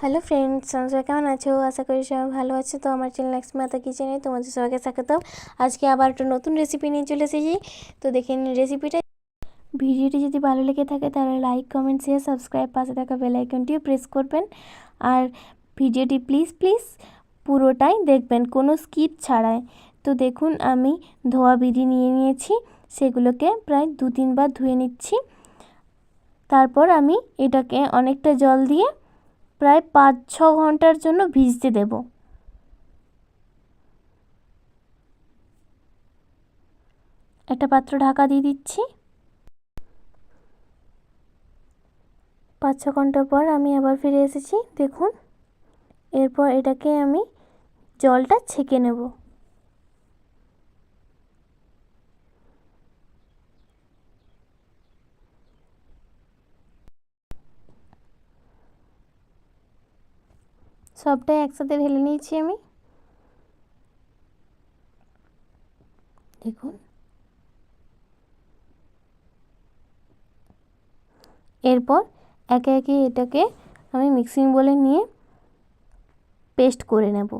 Hello friends Sanjay কেমন আছো? আশা করি সবাই ভালো আছো। তো আমার চ্যানেল লক্ষ্মীমাতা কিচেনে তোমাদের সবাইকে স্বাগতম। আজকে আবার একটা নতুন রেসিপি নিয়ে চলে এসেছি। তো দেখে নিন রেসিপিটা ভিডিওটি যদি ভালো লেগে থাকে তাহলে লাইক কমেন্ট শেয়ার সাবস্ক্রাইব পাশে থাকা বেল আইকনটিও প্রেস করবেন। আর ভিডিওটি প্লিজ প্লিজ পুরোটাই দেখবেন, কোনো স্কিপ ছাড়াই। তো দেখুন, আমি ধোয়া বিধি নিয়ে নিয়েছি। সেগুলোকে প্রায় দু তিনবার ধুয়ে নিচ্ছি। তারপর আমি এটাকে অনেকটা জল দিয়ে প্রায় পাঁচ ছ ঘণ্টার জন্য ভিজতে দেব। একটা পাত্র ঢাকা দিয়ে দিচ্ছি। পাঁচ ছ ঘণ্টা পর আমি আবার ফিরে এসেছি। দেখুন, এরপর এটাকে আমি জলটা ছেঁকে নেব। সবটাই একসাথে ঢেলে নিয়েছি আমি। দেখুন। এরপর একে একে এটাকে আমি মিক্সিং বলে নিয়ে পেস্ট করে নেব।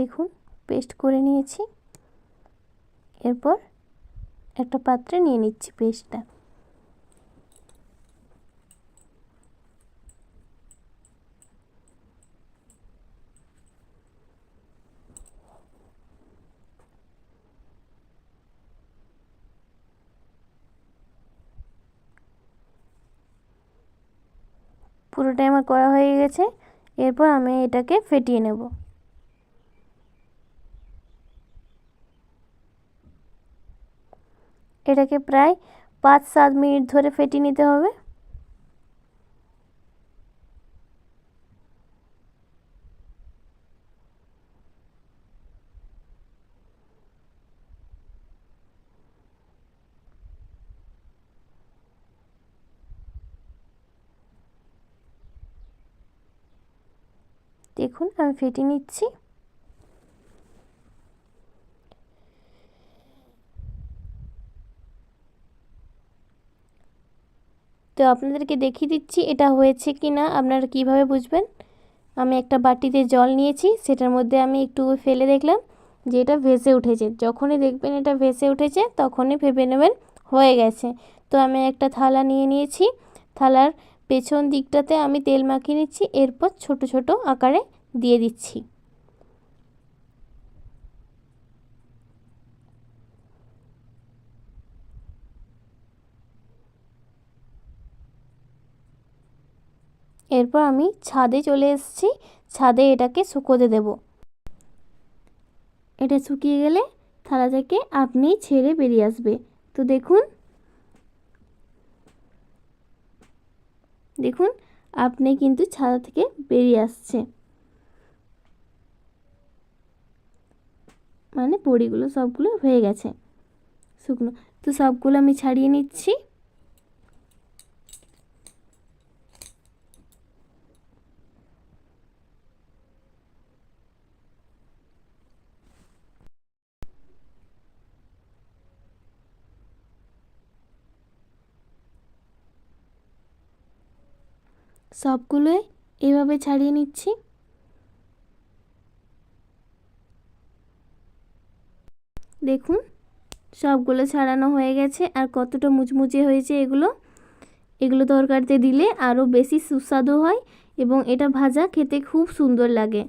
দেখুন পেস্ট করে নিয়েছি। এরপর একটা পাত্রে নিয়ে নিচ্ছি পেস্টটা পুরোটাই আমার করা হয়ে গেছে। এরপর আমি এটাকে ফেটিয়ে নেব। এটাকে প্রায় পাঁচ সাত মিনিট ধরে ফেটিয়ে নিতে হবে। দেখুন আমি ফেটিয়ে নিচ্ছি। তো আপনাদেরকে দেখিয়ে দিচ্ছি এটা হয়েছে কি না আপনারা কীভাবে বুঝবেন? আমি একটা বাটিতে জল নিয়েছি, সেটার মধ্যে আমি একটু ফেলে দেখলাম যে এটা ভেসে উঠেছে। যখনই দেখবেন এটা ভেসে উঠেছে, তখনই ভেবে নেবেন হয়ে গেছে। তো আমি একটা থালা নিয়ে নিয়েছি, থালার পেছন দিকটাতে আমি তেল মাখিয়ে নিচ্ছি, এরপর ছোট ছোট আকারে দিয়ে দিচ্ছি। এরপর আমি ছাদে চলে এসেছি। ছাদে এটাকে শুকোতে দেব। এটা শুকিয়ে গেলে থালা থেকে আপনি ছেড়ে বেরিয়ে আসবে। তো দেখুন দেখুন, আপনি কিন্তু ছাদা থেকে বেরিয়ে আসছে। মানে বড়িগুলো সবগুলো হয়ে গেছে। শুকনো, তো সবগুলো আমি ছাড়িয়ে নিচ্ছি। সবগুলোই এভাবে ছাড়িয়ে নিচ্ছি। দেখুন, সবগুলো ছাড়ানো হয়ে গেছে। আর কতটা মুচমুচে হয়েছে এগুলো। এগুলো তরকারিতে দিলে আরও বেশি সুস্বাদু হয় এবং এটা ভাজা খেতে খুব সুন্দর লাগে।